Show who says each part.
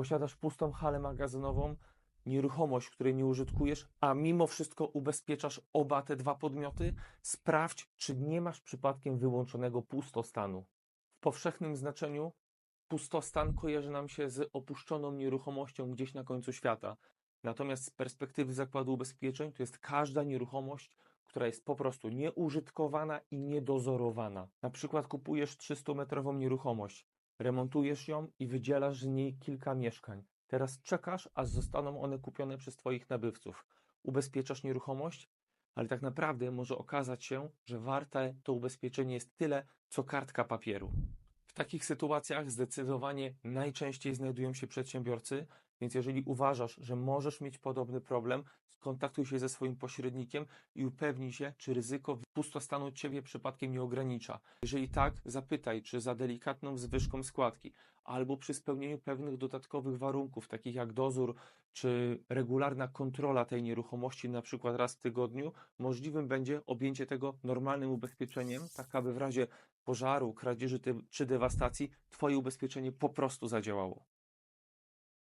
Speaker 1: posiadasz pustą halę magazynową, nieruchomość, której nie użytkujesz, a mimo wszystko ubezpieczasz oba te dwa podmioty, sprawdź, czy nie masz przypadkiem wyłączonego pustostanu. W powszechnym znaczeniu pustostan kojarzy nam się z opuszczoną nieruchomością gdzieś na końcu świata. Natomiast z perspektywy zakładu ubezpieczeń to jest każda nieruchomość, która jest po prostu nieużytkowana i niedozorowana. Na przykład kupujesz 300-metrową nieruchomość, remontujesz ją i wydzielasz z niej kilka mieszkań. Teraz czekasz, aż zostaną one kupione przez Twoich nabywców. Ubezpieczasz nieruchomość, ale tak naprawdę może okazać się, że warte to ubezpieczenie jest tyle, co kartka papieru. W takich sytuacjach zdecydowanie najczęściej znajdują się przedsiębiorcy, więc jeżeli uważasz, że możesz mieć podobny problem, skontaktuj się ze swoim pośrednikiem i upewnij się, czy ryzyko pustostanu Ciebie przypadkiem nie ogranicza. Jeżeli tak, zapytaj, czy za delikatną zwyżką składki albo przy spełnieniu pewnych dodatkowych warunków, takich jak dozór czy regularna kontrola tej nieruchomości, na przykład raz w tygodniu, możliwym będzie objęcie tego normalnym ubezpieczeniem, tak aby w razie pożaru, kradzieży czy dewastacji Twoje ubezpieczenie po prostu zadziałało.